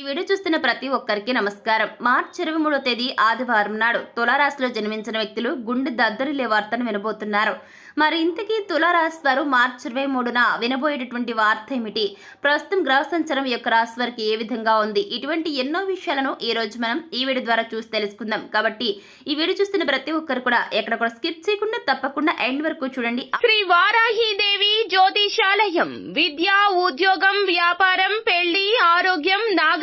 ఈ వీడియో చూస్తున్న ప్రతి ఒక్కరికి నమస్కారం. మార్చి ఇరవై మూడో తేదీ ఆదివారం నాడు తులారాశిలో జన్మించిన వ్యక్తులు గుండె దద్దరిలే వార్తను వినబోతున్నారు. మరి ఇంతకీ తులారాశి వారు మార్చి ఇరవై మూడున వినబోయేటటువంటి వార్త ఏమిటి? ప్రస్తుతం గ్రహ సంచారం యొక్క రాశి వారికి ఏ విధంగా ఉంది? ఇటువంటి ఎన్నో విషయాలను ఈ రోజు మనం ఈ వీడియో ద్వారా చూసి తెలుసుకుందాం. కాబట్టి ఈ వీడియో చూస్తున్న ప్రతి ఒక్కరు కూడా ఎక్కడ కూడా స్కిప్ చేయకుండా తప్పకుండా ఎండ్ వరకు చూడండి. శ్రీ వారాహిదేవి జ్యోతిషాలయం విద్య ఉద్యోగం వ్యాపారం పెళ్ళి ఆరోగ్యం నాగ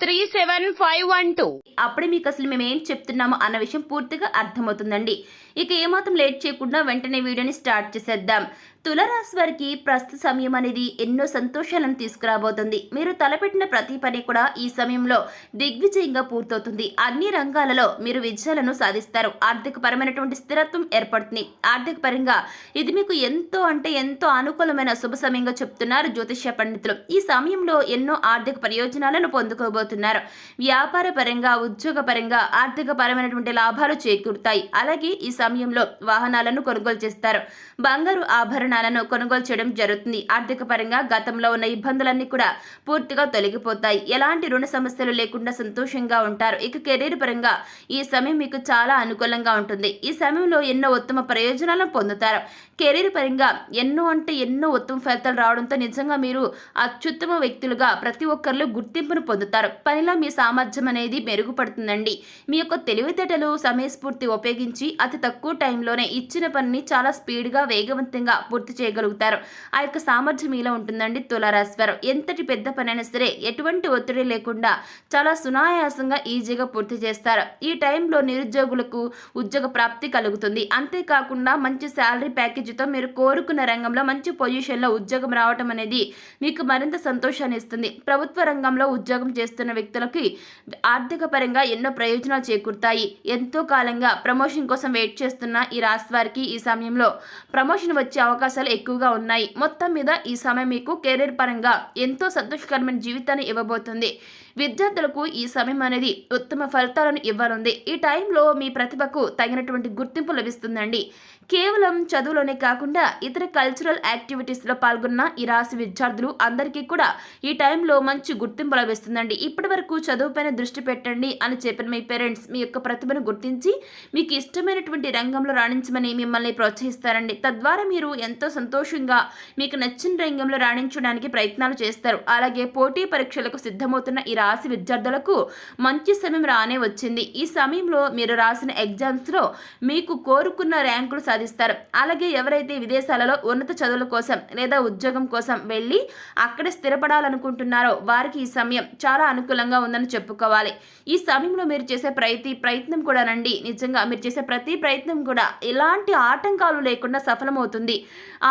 three seven five one two అప్పుడే మీకు అసలు మేము ఏం చెప్తున్నామో అన్న విషయం పూర్తిగా అర్థమవుతుందండి ఇక ఏమాత్రం లేట్ చేయకుండా వెంటనే వీడియోని స్టార్ట్ చేసేద్దాం తులరాశి వారికి ప్రస్తుత సమయం అనేది ఎన్నో సంతోషాలను తీసుకురాబోతుంది. మీరు తలపెట్టిన ప్రతి పని కూడా ఈ సమయంలో దిగ్విజయంగా పూర్తవుతుంది. అన్ని రంగాలలో మీరు విజయాలను సాధిస్తారు. ఆర్థిక పరమైనటువంటి స్థిరత్వం ఏర్పడుతుంది. ఆర్థిక పరంగా ఇది మీకు ఎంతో అంటే ఎంతో అనుకూలమైన శుభ సమయంగా చెప్తున్నారు జ్యోతిష్య పండితులు. ఈ సమయంలో ఎన్నో ఆర్థిక ప్రయోజనాలను పొందుకోబోతున్నారు. వ్యాపార పరంగా ఉద్యోగ పరంగా ఆర్థిక పరమైనటువంటి లాభాలు చేకూరుతాయి. అలాగే ఈ సమయంలో వాహనాలను కొనుగోలు చేస్తారు. బంగారు ఆభరణ ఉపకరణాలను కొనుగోలు చేయడం జరుగుతుంది. ఆర్థిక పరంగా గతంలో ఉన్న ఇబ్బందులన్నీ కూడా పూర్తిగా తొలగిపోతాయి. ఎలాంటి రుణ సమస్యలు లేకుండా సంతోషంగా ఉంటారు. ఇక కెరీర్ పరంగా ఈ సమయం మీకు చాలా అనుకూలంగా ఉంటుంది. ఈ సమయంలో ఎన్నో ఉత్తమ ప్రయోజనాలను పొందుతారు. కెరీర్ పరంగా ఎన్నో అంటే ఎన్నో ఉత్తమ ఫలితాలు రావడంతో నిజంగా మీరు అత్యుత్తమ వ్యక్తులుగా ప్రతి ఒక్కరిలో గుర్తింపును పొందుతారు. పనిలో మీ సామర్థ్యం అనేది మెరుగుపడుతుందండి. మీ యొక్క తెలివితేటలు సమయస్ఫూర్తి ఉపయోగించి అతి తక్కువ టైంలోనే ఇచ్చిన పనిని చాలా స్పీడ్గా వేగవంతంగా పూర్తి చేయగలుగుతారు. ఆ యొక్క సామర్థ్యం మీలో ఉంటుందండి తులారాశివారు. ఎంతటి పెద్ద పనైనా సరే ఎటువంటి ఒత్తిడి లేకుండా చాలా సునాయాసంగా ఈజీగా పూర్తి చేస్తారు. ఈ టైంలో నిరుద్యోగులకు ఉద్యోగ ప్రాప్తి కలుగుతుంది. అంతేకాకుండా మంచి శాలరీ ప్యాకేజ్ ప్యాకేజీతో మీరు కోరుకున్న రంగంలో మంచి పొజిషన్లో ఉద్యోగం రావటం అనేది మీకు మరింత సంతోషాన్ని ఇస్తుంది. ప్రభుత్వ రంగంలో ఉద్యోగం చేస్తున్న వ్యక్తులకి ఆర్థిక పరంగా ఎన్నో ప్రయోజనాలు చేకూరుతాయి. ఎంతో కాలంగా ప్రమోషన్ కోసం వెయిట్ చేస్తున్న ఈ రాశి వారికి ఈ సమయంలో ప్రమోషన్ వచ్చే అవకాశాలు ఎక్కువగా ఉన్నాయి. మొత్తం మీద ఈ సమయం మీకు కెరీర్ పరంగా ఎంతో సంతోషకరమైన జీవితాన్ని ఇవ్వబోతుంది. విద్యార్థులకు ఈ సమయం అనేది ఉత్తమ ఫలితాలను ఇవ్వనుంది ఈ టైంలో మీ ప్రతిభకు తగినటువంటి గుర్తింపు లభిస్తుందండి. కేవలం చదువులోనే కాకుండా ఇతర కల్చరల్ యాక్టివిటీస్లో పాల్గొన్న ఈ రాశి విద్యార్థులు అందరికీ కూడా ఈ టైంలో మంచి గుర్తింపు లభిస్తుందండి. ఇప్పటి వరకు చదువుపైన దృష్టి పెట్టండి అని చెప్పిన మీ పేరెంట్స్ మీ యొక్క ప్రతిభను గుర్తించి మీకు ఇష్టమైనటువంటి రంగంలో రాణించమని మిమ్మల్ని ప్రోత్సహిస్తారండి. తద్వారా మీరు ఎంతో సంతోషంగా మీకు నచ్చిన రంగంలో రాణించడానికి ప్రయత్నాలు చేస్తారు. అలాగే పోటీ పరీక్షలకు సిద్ధమవుతున్న ఈ రాసి విద్యార్థులకు మంచి సమయం రానే వచ్చింది. ఈ సమయంలో మీరు రాసిన ఎగ్జామ్స్లో మీకు కోరుకున్న ర్యాంకులు సాధిస్తారు. అలాగే ఎవరైతే విదేశాలలో ఉన్నత చదువుల కోసం లేదా ఉద్యోగం కోసం వెళ్ళి అక్కడ స్థిరపడాలనుకుంటున్నారో వారికి ఈ సమయం చాలా అనుకూలంగా ఉందని చెప్పుకోవాలి. ఈ సమయంలో మీరు చేసే ప్రతి ప్రయత్నం కూడా నండి నిజంగా మీరు చేసే ప్రతి ప్రయత్నం కూడా ఎలాంటి ఆటంకాలు లేకుండా సఫలమవుతుంది.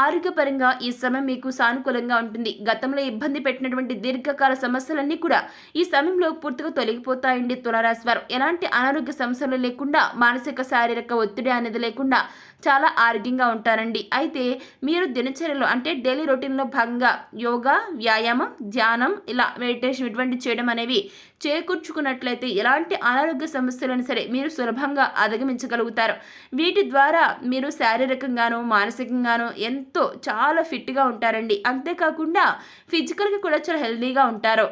ఆరోగ్యపరంగా ఈ సమయం మీకు సానుకూలంగా ఉంటుంది. గతంలో ఇబ్బంది పెట్టినటువంటి దీర్ఘకాల సమస్యలన్నీ కూడా ఈ ఈ సమయంలో పూర్తిగా తొలగిపోతాయండి తులారాశి వారు. ఎలాంటి అనారోగ్య సమస్యలు లేకుండా మానసిక శారీరక ఒత్తిడి అనేది లేకుండా చాలా ఆరోగ్యంగా ఉంటారండి. అయితే మీరు దినచర్యలో అంటే డైలీ రొటీన్లో భాగంగా యోగా వ్యాయామం ధ్యానం ఇలా మెడిటేషన్ ఇటువంటి చేయడం అనేవి చేకూర్చుకున్నట్లయితే ఎలాంటి అనారోగ్య సమస్యలను సరే మీరు సులభంగా అధిగమించగలుగుతారు. వీటి ద్వారా మీరు శారీరకంగాను మానసికంగాను ఎంతో చాలా ఫిట్గా ఉంటారండి. అంతేకాకుండా ఫిజికల్గా కూడా చాలా హెల్దీగా ఉంటారు.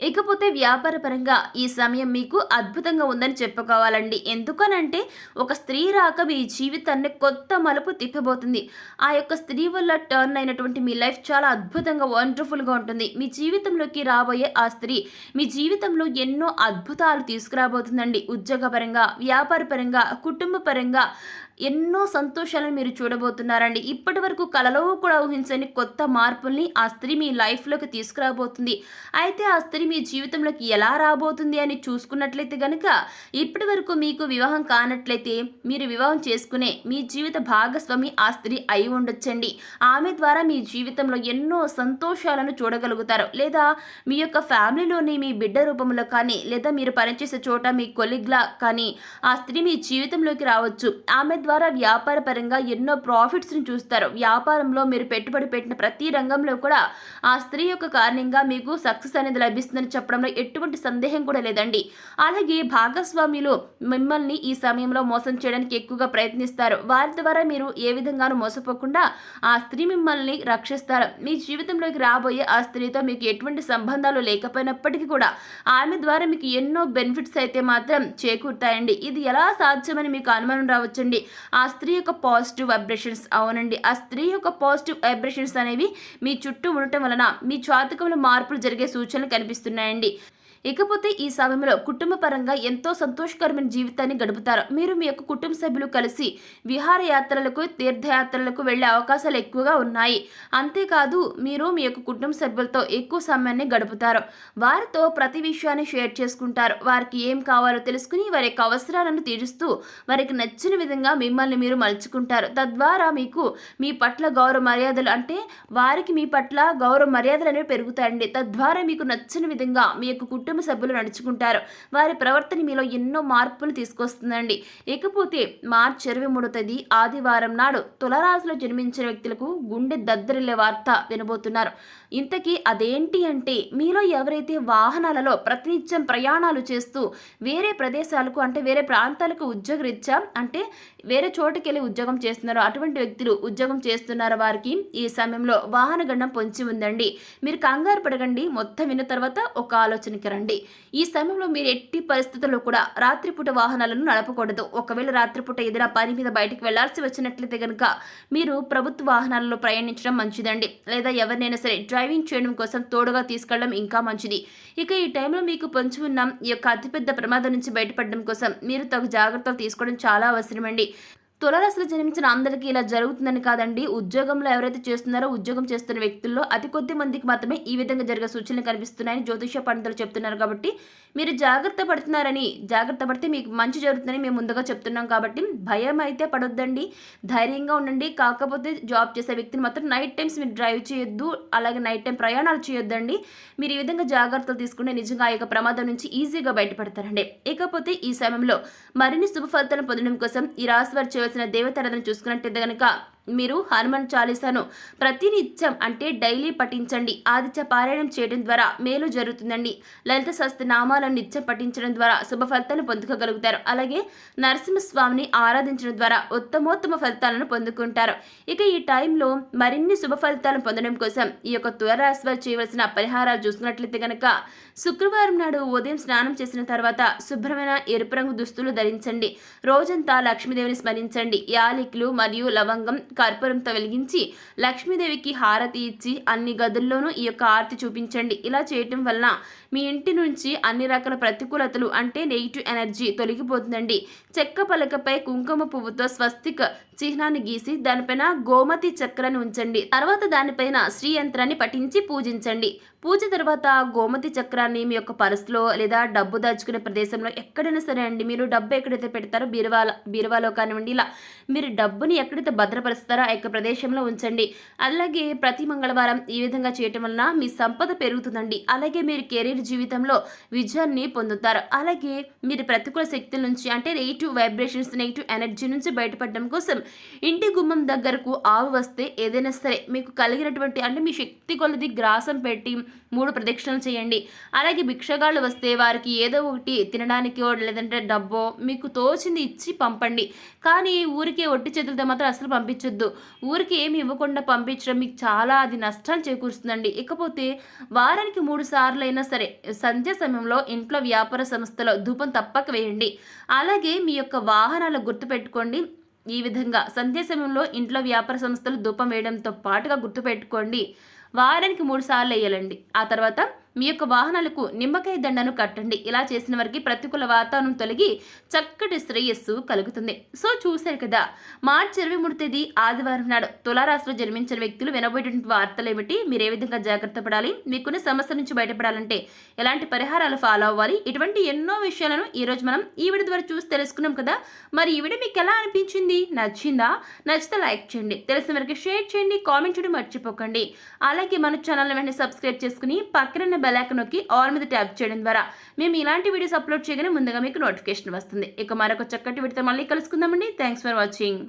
ఇకపోతే వ్యాపార పరంగా ఈ సమయం మీకు అద్భుతంగా ఉందని చెప్పుకోవాలండి. ఎందుకనంటే ఒక స్త్రీ రాక మీ జీవితాన్ని కొత్త మలుపు తిప్పబోతుంది. ఆ యొక్క స్త్రీ వల్ల టర్న్ అయినటువంటి మీ లైఫ్ చాలా అద్భుతంగా వండర్ఫుల్గా ఉంటుంది. మీ జీవితంలోకి రాబోయే ఆ స్త్రీ మీ జీవితంలో ఎన్నో అద్భుతాలు తీసుకురాబోతుందండి. ఉద్యోగపరంగా వ్యాపారపరంగా కుటుంబపరంగా కుటుంబ పరంగా ఎన్నో సంతోషాలను మీరు చూడబోతున్నారండి. ఇప్పటి వరకు కలలో కూడా ఊహించని కొత్త మార్పుల్ని ఆ స్త్రీ మీ లైఫ్లోకి తీసుకురాబోతుంది. అయితే ఆ స్త్రీ మీ జీవితంలోకి ఎలా రాబోతుంది అని చూసుకున్నట్లయితే కనుక ఇప్పటి వరకు మీకు వివాహం కానట్లయితే మీరు వివాహం చేసుకునే మీ జీవిత భాగస్వామి ఆ స్త్రీ అయి ఉండొచ్చండి. ఆమె ద్వారా మీ జీవితంలో ఎన్నో సంతోషాలను చూడగలుగుతారు. లేదా మీ యొక్క ఫ్యామిలీలోని మీ బిడ్డ రూపంలో కానీ లేదా మీరు పనిచేసే చోట మీ కొలిగ్లా కానీ ఆ స్త్రీ మీ జీవితంలోకి రావచ్చు. ఆమె ద్వారా వ్యాపార పరంగా ఎన్నో ప్రాఫిట్స్ని చూస్తారు. వ్యాపారంలో మీరు పెట్టుబడి పెట్టిన ప్రతి రంగంలో కూడా ఆ స్త్రీ యొక్క కారణంగా మీకు సక్సెస్ అనేది లభిస్తుందని చెప్పడంలో ఎటువంటి సందేహం కూడా లేదండి. అలాగే భాగస్వాములు మిమ్మల్ని ఈ సమయంలో మోసం చేయడానికి ఎక్కువగా ప్రయత్నిస్తారు. వారి ద్వారా మీరు ఏ విధంగానూ మోసపోకుండా ఆ స్త్రీ మిమ్మల్ని రక్షిస్తారు. మీ జీవితంలోకి రాబోయే ఆ స్త్రీతో మీకు ఎటువంటి సంబంధాలు లేకపోయినప్పటికీ కూడా ఆమె ద్వారా మీకు ఎన్నో బెనిఫిట్స్ అయితే మాత్రం చేకూరుతాయండి. ఇది ఎలా సాధ్యమని మీకు అనుమానం రావచ్చండి? ఆ స్త్రీ యొక్క పాజిటివ్ వైబ్రేషన్స్ అవునండి. ఆ స్త్రీ యొక్క పాజిటివ్ వైబ్రేషన్స్ అనేవి మీ చుట్టూ ఉండటం వలన మీ జాతకంలో మార్పులు జరిగే సూచనలు కనిపిస్తున్నాయండి. ఇకపోతే ఈ సమయంలో కుటుంబ పరంగా ఎంతో సంతోషకరమైన జీవితాన్ని గడుపుతారు. మీరు మీ యొక్క కుటుంబ సభ్యులు కలిసి విహారయాత్రలకు తీర్థయాత్రలకు వెళ్ళే అవకాశాలు ఎక్కువగా ఉన్నాయి. అంతేకాదు మీరు మీ యొక్క కుటుంబ సభ్యులతో ఎక్కువ సమయాన్ని గడుపుతారు. వారితో ప్రతి విషయాన్ని షేర్ చేసుకుంటారు. వారికి ఏం కావాలో తెలుసుకుని వారి యొక్క అవసరాలను తీరుస్తూ వారికి నచ్చిన విధంగా మిమ్మల్ని మీరు మలుచుకుంటారు. తద్వారా మీకు మీ పట్ల గౌరవ మర్యాదలు అంటే వారికి మీ పట్ల గౌరవ మర్యాదలు అనేవి పెరుగుతాయండి. తద్వారా మీకు నచ్చిన విధంగా మీ యొక్క కుటుంబ కుటుంబ సభ్యులు నడుచుకుంటారు. వారి ప్రవర్తన మీలో ఎన్నో మార్పులు తీసుకొస్తుందండి. ఇకపోతే మార్చి ఇరవై మూడో తేదీ ఆదివారం నాడు తులరాశిలో జన్మించిన వ్యక్తులకు గుండె దద్దరిల్లే వార్త వినబోతున్నారు. ఇంతకీ అదేంటి అంటే మీలో ఎవరైతే వాహనాలలో ప్రతినిత్యం ప్రయాణాలు చేస్తూ వేరే ప్రదేశాలకు అంటే వేరే ప్రాంతాలకు ఉద్యోగరీత్యా అంటే వేరే చోటుకి వెళ్ళి ఉద్యోగం చేస్తున్నారో అటువంటి వ్యక్తులు ఉద్యోగం చేస్తున్నారు వారికి ఈ సమయంలో వాహన గండం పొంచి ఉందండి. మీరు కంగారు పడకండి. మొత్తం విన్న తర్వాత ఒక ఆలోచనకి రండి. ఈ సమయంలో మీరు ఎట్టి పరిస్థితుల్లో కూడా రాత్రిపూట వాహనాలను నడపకూడదు. ఒకవేళ రాత్రిపూట ఏదైనా పని మీద బయటికి వెళ్ళాల్సి వచ్చినట్లయితే కనుక మీరు ప్రభుత్వ వాహనాలలో ప్రయాణించడం మంచిదండి. లేదా ఎవరినైనా సరే డ్రైవింగ్ చేయడం కోసం తోడుగా తీసుకెళ్ళడం ఇంకా మంచిది. ఇక ఈ టైంలో మీకు పొంచి ఉన్న ఈ యొక్క అతిపెద్ద ప్రమాదం నుంచి బయటపడడం కోసం మీరు తగు జాగ్రత్తలు తీసుకోవడం చాలా అవసరమండి. తులరాశిలో జన్మించిన అందరికీ ఇలా జరుగుతుందని కాదండి. ఉద్యోగంలో ఎవరైతే చేస్తున్నారో ఉద్యోగం చేస్తున్న వ్యక్తుల్లో అతి కొద్ది మందికి మాత్రమే ఈ విధంగా జరిగే సూచనలు కనిపిస్తున్నాయని జ్యోతిష పండితులు చెప్తున్నారు కాబట్టి మీరు జాగ్రత్త పడుతున్నారని జాగ్రత్త పడితే మీకు మంచి జరుగుతుందని మేము ముందుగా చెప్తున్నాం కాబట్టి భయం అయితే పడొద్దండి. ధైర్యంగా ఉండండి. కాకపోతే జాబ్ చేసే వ్యక్తిని మాత్రం నైట్ టైమ్స్ మీరు డ్రైవ్ చేయొద్దు అలాగే నైట్ టైం ప్రయాణాలు చేయొద్దండి. మీరు ఈ విధంగా జాగ్రత్తలు తీసుకుంటే నిజంగా ఆ యొక్క ప్రమాదం నుంచి ఈజీగా బయటపడతారండి. ఇకపోతే ఈ సమయంలో మరిన్ని శుభ ఫలితాలను పొందడం కోసం ఈ రాశి వారి చేయవలసిన దేవతారాధన చూసుకున్నట్టయితే గనక మీరు హనుమాన్ చాలీసాను ప్రతినిత్యం అంటే డైలీ పఠించండి. ఆదిత్య పారాయణం చేయడం ద్వారా మేలు జరుగుతుందండి. లలిత సస్త నామాలను నిత్యం పఠించడం ద్వారా శుభ ఫలితాలను పొందుకోగలుగుతారు. అలాగే నరసింహస్వామిని ఆరాధించడం ద్వారా ఉత్తమోత్తమ ఫలితాలను పొందుకుంటారు. ఇక ఈ టైంలో మరిన్ని శుభ ఫలితాలను పొందడం కోసం ఈ యొక్క త్వరాశి వారు చేయవలసిన పరిహారాలు చూసుకున్నట్లయితే కనుక శుక్రవారం నాడు ఉదయం స్నానం చేసిన తర్వాత శుభ్రమైన ఎరుపు రంగు దుస్తులు ధరించండి. రోజంతా లక్ష్మీదేవిని స్మరించండి. యాలికలు మరియు లవంగం కర్పూరంతో వెలిగించి లక్ష్మీదేవికి హారతి ఇచ్చి అన్ని గదుల్లోనూ ఈ యొక్క హారతి చూపించండి. ఇలా చేయటం వలన మీ ఇంటి నుంచి అన్ని రకాల ప్రతికూలతలు అంటే నెగిటివ్ ఎనర్జీ తొలగిపోతుందండి. చెక్క పలకపై కుంకుమ పువ్వుతో స్వస్తిక చిహ్నాన్ని గీసి దానిపైన గోమతి చక్రాన్ని ఉంచండి. తర్వాత దానిపైన శ్రీ యంత్రాన్ని పఠించి పూజించండి. పూజ తర్వాత గోమతి చక్రాన్ని మీ యొక్క పర్సులో లేదా డబ్బు దాచుకునే ప్రదేశంలో ఎక్కడైనా సరే అండి మీరు డబ్బు ఎక్కడైతే పెడతారో బీరువాల బీరువాలో కానివ్వండి ఇలా మీరు డబ్బుని ఎక్కడైతే భద్రపరుస్తారో ఆ యొక్క ప్రదేశంలో ఉంచండి. అలాగే ప్రతి మంగళవారం ఈ విధంగా చేయటం వలన మీ సంపద పెరుగుతుందండి. అలాగే మీరు కెరీర్ జీవితంలో విజయాన్ని పొందుతారు. అలాగే మీరు ప్రతికూల శక్తుల నుంచి అంటే నెగిటివ్ వైబ్రేషన్స్ నెగిటివ్ ఎనర్జీ నుంచి బయటపడడం కోసం ఇంటి గుమ్మం దగ్గరకు ఆవు వస్తే ఏదైనా సరే మీకు కలిగినటువంటి అంటే మీ శక్తి కొలది గ్రాసం పెట్టి మూడు ప్రదక్షిణలు చేయండి. అలాగే భిక్షగాళ్ళు వస్తే వారికి ఏదో ఒకటి తినడానికి లేదంటే డబ్బో మీకు తోచింది ఇచ్చి పంపండి. కానీ ఊరికే ఒట్టి చేతులతో మాత్రం అసలు పంపించొద్దు. ఊరికి ఏమి ఇవ్వకుండా పంపించడం మీకు చాలా అది నష్టాలు చేకూరుస్తుందండి. ఇకపోతే వారానికి మూడు సార్లు అయినా సరే సంధ్య సమయంలో ఇంట్లో వ్యాపార సంస్థలో ధూపం తప్పక వేయండి. అలాగే మీ యొక్క వాహనాలు గుర్తుపెట్టుకోండి. ఈ విధంగా సంధ్య సమయంలో ఇంట్లో వ్యాపార సంస్థలు ధూపం వేయడంతో పాటుగా గుర్తుపెట్టుకోండి. వారానికి మూడు సార్లు వేయాలండి. ఆ తర్వాత మీ యొక్క వాహనాలకు నిమ్మకాయ దండను కట్టండి. ఇలా చేసిన వారికి ప్రతికూల వాతావరణం తొలగి చక్కటి శ్రేయస్సు కలుగుతుంది. సో చూశారు కదా మార్చి ఇరవై మూడు తేదీ ఆదివారం నాడు తులారాశిలో జన్మించిన వ్యక్తులు వినబోయేటువంటి వార్తలు ఏమిటి? మీరు ఏ విధంగా జాగ్రత్త పడాలి? మీకున్న సమస్య నుంచి బయటపడాలంటే ఎలాంటి పరిహారాలు ఫాలో అవ్వాలి? ఇటువంటి ఎన్నో విషయాలను ఈరోజు మనం ఈ వీడియో ద్వారా చూసి తెలుసుకున్నాం కదా. మరి ఈ వీడియో మీకు ఎలా అనిపించింది? నచ్చిందా? నచ్చితే లైక్ చేయండి. తెలిసిన వరకు షేర్ చేయండి. కామెంట్ చేయడం మర్చిపోకండి. అలాగే మన ఛానల్ వెంటనే సబ్స్క్రైబ్ చేసుకుని పక్కన బెల్ నొక్కి ఆల్ మీద ట్యాప్ చేయడం ద్వారా మేము ఇలాంటి వీడియోస్ అప్లోడ్ చేయగానే ముందుగా మీకు నోటిఫికేషన్ వస్తుంది. ఇక మరొక చక్కటి వీడితో మళ్ళీ కలుసుకుందామండి. Thanks for watching